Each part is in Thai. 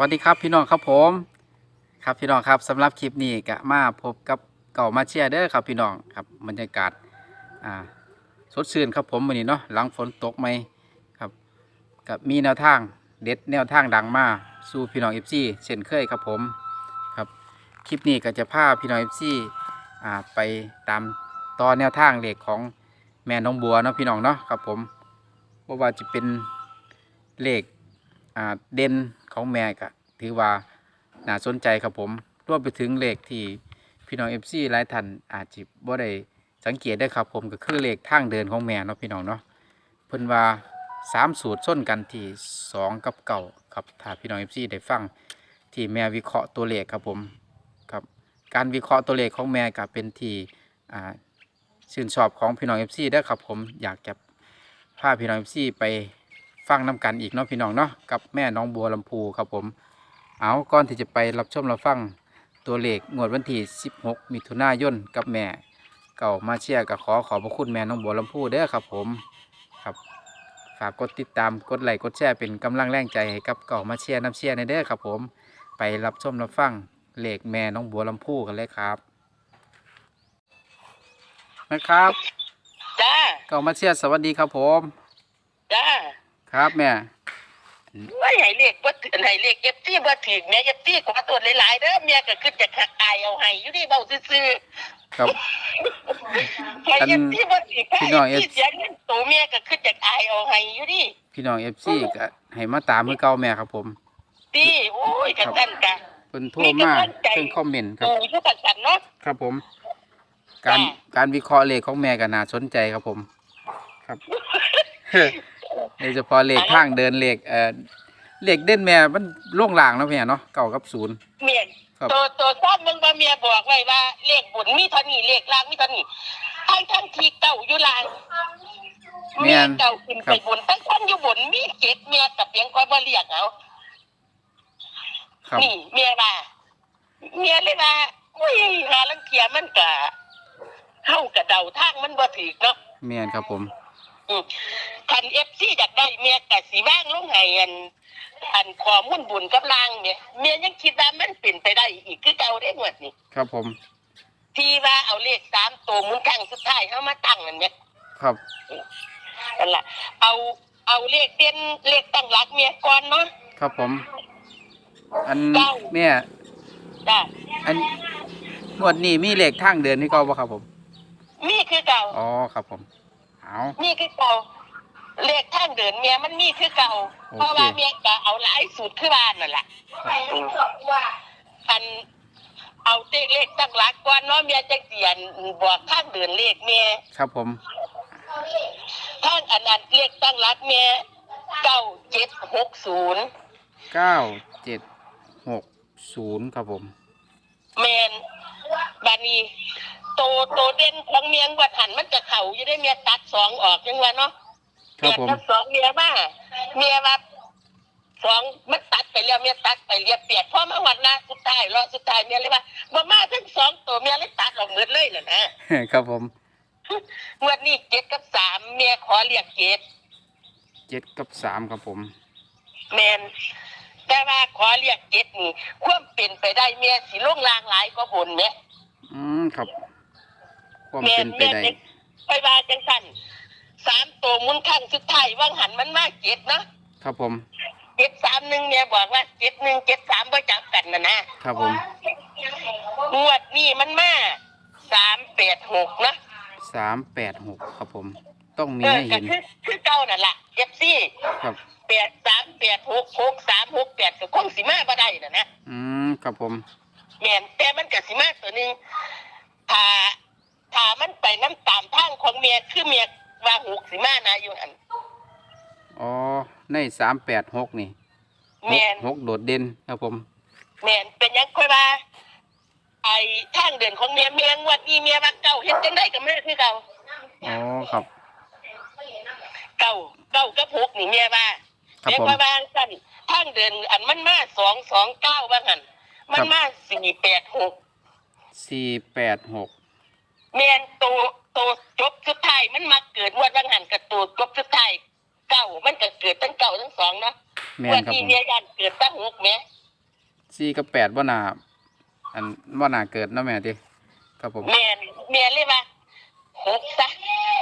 วัสดีครับพี่น้องครับผม ครับพี่น้องครับสำหรับคลิปนี้ก็มาพบกับเก่ามาเชียร์เด้อครับพี่น้องครับบรรยากาศอ่าสดชื่นครับผมวันนี้เนาะหลังฝนตกไหมครับกับมีแนวทางเด็ดแนวทางดังมาสู่พี่น้องเอฟซีเช่นเคยครับผมครับคลิปนี้ก็จะพาพี่น้องเอฟซีอ่าไปตามต่อแนวทางเหลขของแม่น้องบัวเนาะพี่น้องเนาะครับผมว่าว่าจะเป็นเหลขอ่าเด่น ของแม่ก็ถือว่าน่าสนใจครับผมรวมไปถึงเลขที่พี่น้องเอฟซีหลายท่านอาจจะบ่ได้สังเกตได้ครับผมก็คือเลขทางเดินของแม่เนาะพี่น้องเนาะเพิ่นว่าสามสูตรส้นกันที่สองกับเก่าครับถ้าพี่น้องเอฟซีได้ฟังที่แม่วิเคราะห์ตัวเลขครับผมครับการวิเคราะห์ตัวเลขของแม่ก็เป็นที่ชื่นชอบของพี่น้องเอฟซีได้ครับผมอยากจะพาพี่น้องเอฟซีไป ฟังน้ำกันอีกเนาะพี่น้องเนาะกับแม่น้องบัวลำพูครับผม เอาก่อนที่จะไปรับชมรับฟังตัวเลขงวดวันที่ 16 มิถุนายนกับแม่ เก่ามาเชียร์กับขอขอบพระคุณแม่น้องบัวลำพูเด้อครับผมครับฝากกดติดตามกดไลค์กดแชร์เป็นกำลังแรงใจให้กับเก่ามาเชียร์น้ำเชียร์ในเด้อครับผม ไปรับชมรับฟังเลขแม่น้องบัวลำพูกันเลยครับนะครับจ้าเก่ามาเชียร์สวัสดีครับผมจ้า ครับแม่ว่าใหญ่เรียกว่าไหนเรียกเอฟซีบ่ถึงแม่เอฟซีขอตรวจหลายๆเด้อเมียก็ขึ้นจากหักอายเอาให้อยู่นี่เบาซื่อครับๆใครเอฟซีบ่ถึงพี่น้องเอฟซีเสียเงินตัวเมียก็ขึ้นจากอายเอาให้อยู่นี่พี่น้องเอฟซีก็ให้มาตามเมื่อเก่าแม่ครับผมตีโอ้ยกันนั่นกะเพิ่นโทรมาเพิ่นคอมเมนต์ครับโอ้ยทุกกันกันเนาะครับผม การจ้ะการวิเคราะห์เลขของแม่ก็น่าสนใจครับผม ครับ โดยเฉพาะเลขทางเดินเลขเอ่อเลขเด่นแม่มันล่วงลางเนาะแม่เนาะเก่ากับศูนย์ เมียนครับ ตัวตัวซ้อมมึงบ่เมียบอกไว้ว่า เลขบุญมีเท่านี้เลขล่างมีเท่านี้ทั้งทั้งที่เก่าอยู่ล่างเมียเก่าขึ้นไปบนทั้งทั้งอยู่บนมีเจ็ดเมียกับเพียงคอยบ่เรียกเอาครับนี่เมียว่าเมียเลยว่าอุ้ยหาลังเทียมันกะเข้ากะเดาทางมันบ่ถือเนาะ แม่นครับผมอืม คันเอฟซีอยากได้เมียกะสีว่างลงให้อันอันขอมุ่นบุญกับลางเมียเมียยังคิดว่ามันเป็นไปได้อีกคือเก่าได้หมดนี่ครับผม ที่ว่าเอาเลขสามตัวหมุนครั้งสุดท้ายเข้ามาตั้งนั่นเนี่ยครับนั่นล่ะเอาเอาเลขเต้นเลขตั้งหลักเมียก่อนเนาะครับผม อันเก้าแม่จ้ะอันงวดนี้มีเลขทางเดินที่เก่าบ่ครับผม มีคือเก่าอ๋อครับผม เอามีคือเก่าเลขทางเดินเมียมันมีคือเก่าโอเคเพราะว่าเมียก็เอาหลายสูตรคือบ้านนั่นแหละอันเอาเตเลขตั้งหลักก่อนเนาะเมียจะเสียนบอกทางเดินเลขเมียครับผมทางอันนั้นเลขตั้งหลักเมียเก้าเจ็ดหกศูนย์เก้าเจ็ดหกศูนย์ครับผมแมนบานี โตโตเด่นของเมียงวัดหันมันจะเข่าอยู่ได้เมียตัดสองออกยังวะเนาะครับผมเมียตัดสองเมียมาเมียว่าสองมันตัดไปแล้วเมียตัดไปเรียบเปียกพอมาวันละสุดท้ายรอบสุดท้ายเมียเลยว่าบ่มาทั้งสองตัวเมียเลยตัดออกหมดเลยน่ะนะครับผมงวดนี้เจ็ดกับสามเมียขอเรียกเจ็ด เจ็ดกับสามครับผม แมนแต่ว่าขอเรียกเจ็ดนี่ความเป็นไปได้เมียสิลงลางหลายก็บนเนี่ยอืมครับ ความเป็นไปได้ไปว่าจังสันสามตัวหมุนข้างสุดท้ายว่างหันมันมาเจ็ดเนาะครับผมเจ็ดสามหนึ่งเนี่ยบอกว่าเจ็ดหนึ่งเจ็ดสามบ่จับกันนะนะครับผมงวดนี้มันมาสามแปดหกนะสามแปดหกครับผม ต้องมีเออให้ก็เห็นคือคือเก้านั่นแหละเอฟซีครับแปดสามแปดหกหกสามหกแปดก็คงสิมาบ่ได้นะนะอืมครับผมแม่นแต่มันก็สิมาตัวหนึ่งถ้าถ้ามันไปน้ำตา มทางของเมียคือเมียว่าหกสิมานะอยู่อันอ๋อ ในสามแปดหกนี่หแม่กนหกโดดเด่นครับผม แม่นเป็นหยังค่อยว่า ไอ้ทางเดินของเมียเมียงวัดนี้เมียว่าเก่าเฮ็ดจังได้กับแม่คือเก่าอ๋อครับ เก่าเก่ากับหกนี่เมียว่าครับเมียผมว่าว่าสั่นทางเดินอันมันมาสองสองเก้าว่าหันมันมาสี่แปดหกสี่แปดหกเมียนโตโตจบสุดท้ายมันมาเกิดงวดว่าหันกับตัวจบสุดท้ายเก่ามันก็เกิดทั้งเก่าทั้งสองเนาะแม่วันนครับนี้ผมเมียยันเกิดตั้งหกแหม่สี่กับแปดบ่น่าอันบ่น่าเกิดเนาะแม่ติครับผม แม่นแม่เลยว่าหกซะ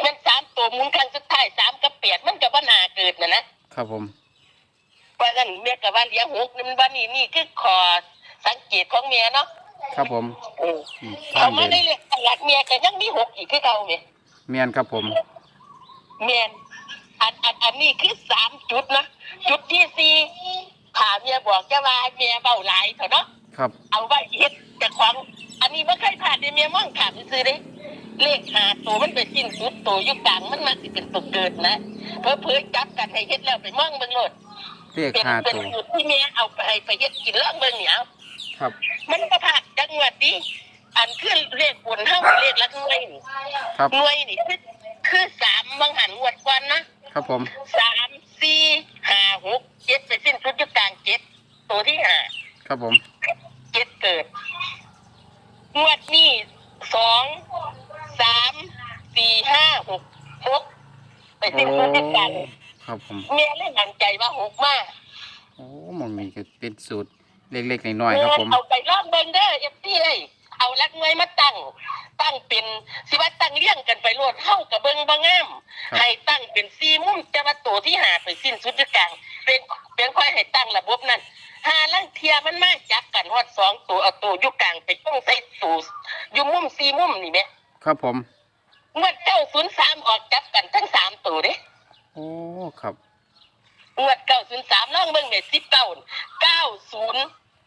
มันสามตัวหมุนครั้งสุดท้ายสามกับแปดมันก็บ่น่าเกิดน่ะนะครับผมเพราะฉะนั้นแม่ก็ว่าเลี้ยงหกนี่มันว่านี่นี่คือขอสังเกตของแม่เนาะ ครับผมเอออืมเอาทางมาเดิได้นเลยหลักแม่ก็ยังมีหกอีกคือเก่าแม่แม่นครับผมแม่นอันอันอันนี้คือสามจุดนะจุดที่สี่ถ้าเมียบอกจะว่าเมียเบาหลายเถอะเนาะ ครับเอาไว้เฮ็ดแต่ของ อันนี้ไม่เคยผ่านในเมียมองถามซื้อเลยเลขหาตัวมันเป็นสิ้นสุดตัวอยุกกลางมันมาสิเป็นตัวเกิดนะเพื่อเพื่อจับกันให้เฮ็ดแล้วไปมองเบิ่งโลดเลขเป็นห้าเป็นตัวสูตรที่เมียเอาไปให้ไปเฮ็ดกินล่องเบิ่งเหนียวครับ มันก็ผ่านจังหวัดดิอันขึ้นเลขบนเท่าเลขลักหน่วยนี่ครับ หน่วยนี่คือคือสามบางหันงวดกวันนะครับผม สามสี่ห้าหกเจ็ดไปสิ้นสุดอยุกกลางเจ็ดตัวที่ห้าครับผม เจ็ดเกิดงวดนี้สองสามสี่ห้าหกหกไปโอ้ สิ้นสุดด้วยกันครับผม เมียเล่นหันใจว่าหกมาก โอ้มันมีก็เป็นสูตร เล็กๆน้อยๆครับผม เอาไปลองเบิ่งเด้อเอฟซีเลยเอาลักเงยมาตั้ง ตั้งเป็นสิว่าตั้งเลี้ยงกันไปโลดเข้ากับเบิ่งบางงามครับ ให้ตั้งเป็นซีมุมจะมาตัวที่หาไปสิ้นสุดด้วยกันเป็นเป็นค่อยให้ตั้งระบบนั้นหาลังเทียมันมาจับกันฮอดสองตัวเอาตัวอยู่กลางไปต้องใส่ตัวอยู่มุมซีมุมนี่แหมครับผม เมื่อเก้าศูนย์สามออกจับกันทั้งสามตัวเด้ โอ้ครับ งวดเก้าศูนย์สามล่องเบิ่งเนี่ยสิบเก้าเก้าศูนย์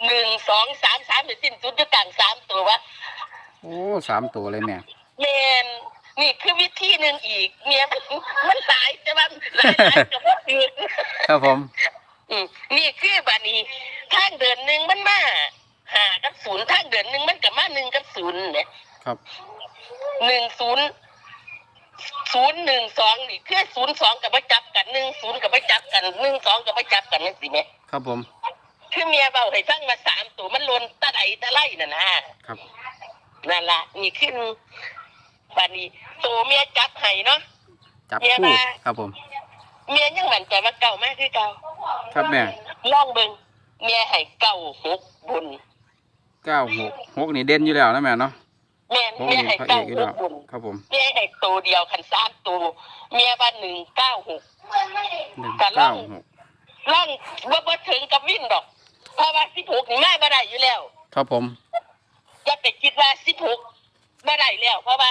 หนึ่งสองสามสามเป็นสิ้นสุดอยู่กลางสามตัววะโอ้สามตัวเลยแม่แมนนี่คือวิธีหนึ่งอีกเนี่ยมันมันหลายแต่ว่าหลายหลายกับว่าคือครับผม อืมนี่คือบัดนี้ทางเดินหนึ่งมันมาหากับศูนย์ทางเดินหนึ่งมันกับมาหนึ่งกับศูนย์เนี่ยครับ หนึ่งศูนย์ศูนย์หนึ่งสองนี่คือศูนย์สองกับไปจับกันหนึ่งศูนย์กับไปจับกันหนึ่งสองกับไปจับกันนั่นสิแม่ครับผม คือเมียเบาให้ฟังมาสามตัวมันลนตะไดตะไลน่ะนะครับนั่นละนี่ขึ้นบัดนี้ตัวเมียจับให้เนาะจับเมียคู่มาครับผม เมียยังมั่นใจว่าเก่ามากคือเก่าครับแม่ลองเบิ่งเมียให้เก่าหกบุญเก้าหกหกนี่เด่นอยู่แล้วนะแม่เนาะแม่หกเมียนี่ให้พระเอเก้ากอยู่หแล้กวบุญครับผมเมียให้ตัวเดียวคันสามตัวเมียว่าหนึ่งเก้าหกหนึ่งแต่ล่เก้าองหกล่องว่าบ่ถึงกับวิ่นดอก เพราะว่าสิบหกนี่มาบ่ได้อยู่แล้วครับผมอย่าไปคิดว่าสิบหกบ่ได้แล้ว เพราะว่า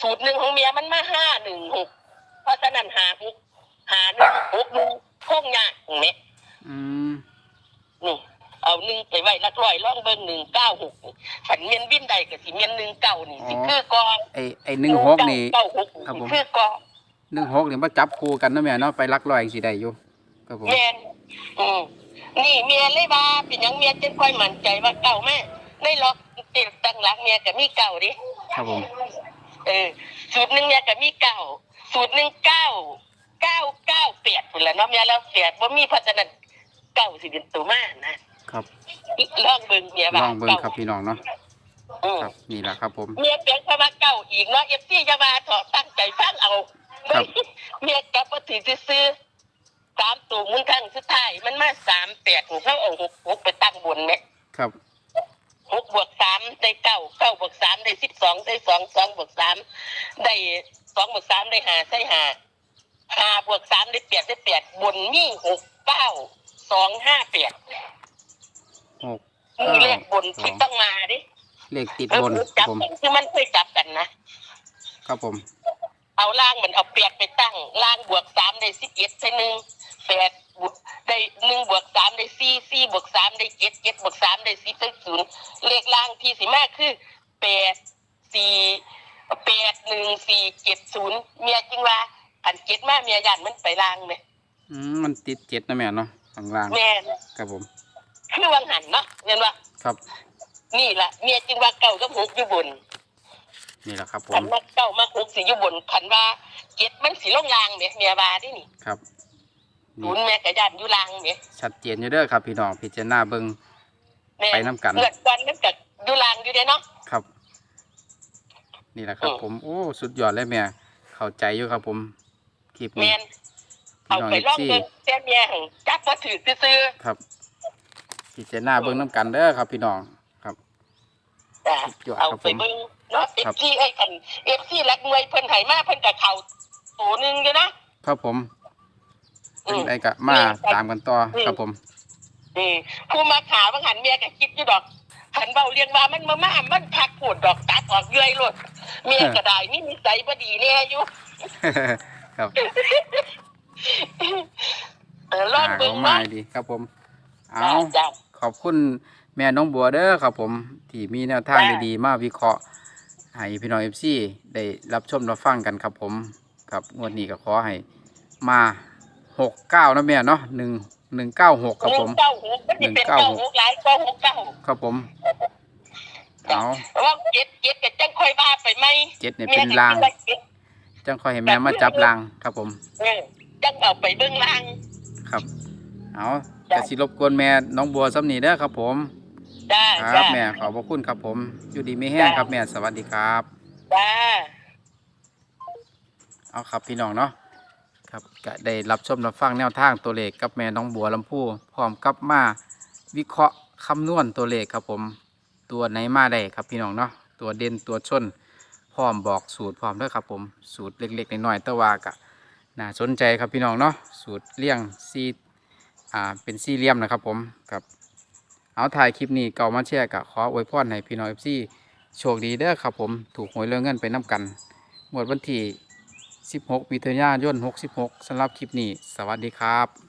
สูตรหนึ่งของเมียมันมาห้าหนึ่งหกเพราะฉะนั้นหาหกหาหนึ่งหกหนึ่งคงยากเห็นไหมอืมนี่เอาหนึ่งไปไว้ลักร้อยล่องเบิ่งหนึ่งเก้าหกขันเมียนวิ่นใดกับสิเมียนหนึ่งเก้านี่สิคือกองไอไอหนึ่งหกนี่เก้าหกครับผมคือกองหนึ่งหกนี่มาจับคู่กันนะแม่เนาะไปลักลอยสิได้อยู่ครับผมแมนอืม นี่เมียเลยว่าเป็นหยังเมียจึงค่อยมั่นใจว่าเก่าแม่ในล็อกติดตั้งหลักเมียกับมีเก่าดิครับผม เออ สูตรหนึ่งเมียกับมีเก่า สูตรหนึ่งเก้าเก้าเก้าแปดพุ่นละเนาะเมียแล้วแปดว่ามีเพราะฉะนั้นเก้าสิเป็นตัวมานะครับ ลองเบิ่งเมียลว่าองเบิ่งครับพี่น้องเนาะอืมครับ นี่แหละครับผม เมียเปลี่ยนคำว่าเก่าอีกเนาะเอฟซีจะมาถอดตั้งใจฟังเอาครับ เมียกลับมาถือซื้อๆ สามตัวมุนครั้งสุดท้ายมันมาสามแปดหนูเขาเอาหกหกไปตั้งบนไหมครับหกบวกสามได้เก้าเก้าบวกสามได้สิบสองได้สองสองบวกสามได้สองบวกสามได้ห้าใช่ห้าห้าบวกสามได้แปดได้แปดบนมีหกเก้าสองห้าแปดหกมีเก้าเลขบนสอที่งต้องมาดิเลขติดเออบนจับผมกันคือมันเคยจับกันนะครับผม เอาล่างเหมือนเอาแปดไปตั้งล่างบวกสามได้สิบเอ็ดใช่หนึ่ง แปดบวกได้หนึ่งบวกสามได้สี่สี่บวกสามได้เจ็ดเจ็ดบวกสามได้สิบได้ศูนย์เลขล่างที่สิมากคือแปดสี่แปดหนึ่งสี่เจ็ดศูนย์เมียจริงว่าขันเจ็ดมาเมียยันมันไปล่างไหมอืมมันติดเจ็ดนะแม่เนาะข้างล่างแม่นครับผม คือวังหันเนาะเห็นว่าครับนี่แหละเมียจริงว่าเก่ากับหกอยู่บนนี่แหละครับผขันมมาเก่ามาหกสิอยู่บนขันว่าเจ็ดมันสีลงล่างเนี่ยเมียว่าดินี่ ครับ ศูนี่นย์แม่กระยานอยู่ล่างเนี่ยชัดเจนอยู่เด้อครับ พี่น้องพิจารณาเบิ่ง แม่ไปน้ำกัน เลือดวันมันกัอยู่ล่างอยู่เด้เนาะ ครับ นี่แหละครับ อืม ผมโอ้สุดยอดเลยแม่เข้าใจอยู่ครับ ผมคลิปแมนี้นพี่เอาน้องไปเอฟล่องซีเบิ่งแต่เมียหั่นจักว่าถือซื้อครับพิจารณาเบิ่งน้ำกันเด้อครับ พี่น้องครับจ้ะสุดยอดเอาครับไปผมเบิ่งเนาะ ครับ FC ไอ้กัน FC รักมวยเพิ่นให้มาเพิ่นก็เข้าตัวหนึงอยู่นะครับผมอื เป็นมไดก็มาอืมตามกันต่ออมครับผมอืมผู้มาขาว่าหันเมียก็คิดอยู่ดอกหันเบาเรียงว่ามันมามามันพักปวดดอกตัดออกเยื่อยโลดเมียก็ได้มีนิสัยบ่ดีแน่อยู่ครับเออลองหาเบิ่เขางมาเนาะดีครับผม เอาจ้ะขอบคุณแม่น้องบัวเด้อครับผมที่มีแนวทางจ้ะดีๆมาวิเคราะห์ให้พี่น้องเอฟซีได้รับชมรับฟังกันครับผม ครับงวดนี้ก็ขอให้มา หกเก้านะแม่เนาะหนึ่งหนึ่งเก้าหกครับผม เก้าหกมันสิเป็นหนึ่งเก้าเก้าหกหกหลายก็หกเก้าครับผม เอาว่าเจ็ดเจ็ดก็จังค่อยว่าไปไหมเจ็ดเนี่ยเมีเป็ยนก็ลางคิดว่าเจ็ดจังคอยให้แม่มาจับลางครับผมเออจังเอาไปเบิ่งลางครับ เอาจ้ะจะสิรบกวนแม่น้องบัวซ้ำนีเด้อครับผมจ้าครัจ้าบแม่ขอบพระคุณครับผม อยู่ดีไม่แห้งจ้ะครับแม่สวัสดีครับจ้าเอาครับพี่น้องเนาะ ครับก็ได้รับชมรับฟังแนวทางตัวเลขกับแม่น้องบัวลำพูพร้อมกับมาวิเคราะห์คำนวณตัวเลขครับผม ตัวไหนมาได้ครับพี่น้องเนาะตัวเด่นตัวชนพร้อมบอกสูตรพร้อมด้วยครับผมสูตรเล็กๆน้อยๆแต่ว่ากะน่าสนใจครับพี่น้องเนาะสูตรเลี่ยงซีอ่าเป็นสี่เลี่ยมนะครับผมครับเอาถ่ายคลิปนี้เก่ามาแชร์กะขออวยพรให้พี่น้องเอฟซีโชคดีเด้อครับผมถูกหวยเรื่องเงินไปน้ำกันหมดวันที่ 16มิถุนายน66สำหรับคลิปนี้ สวัสดีครับ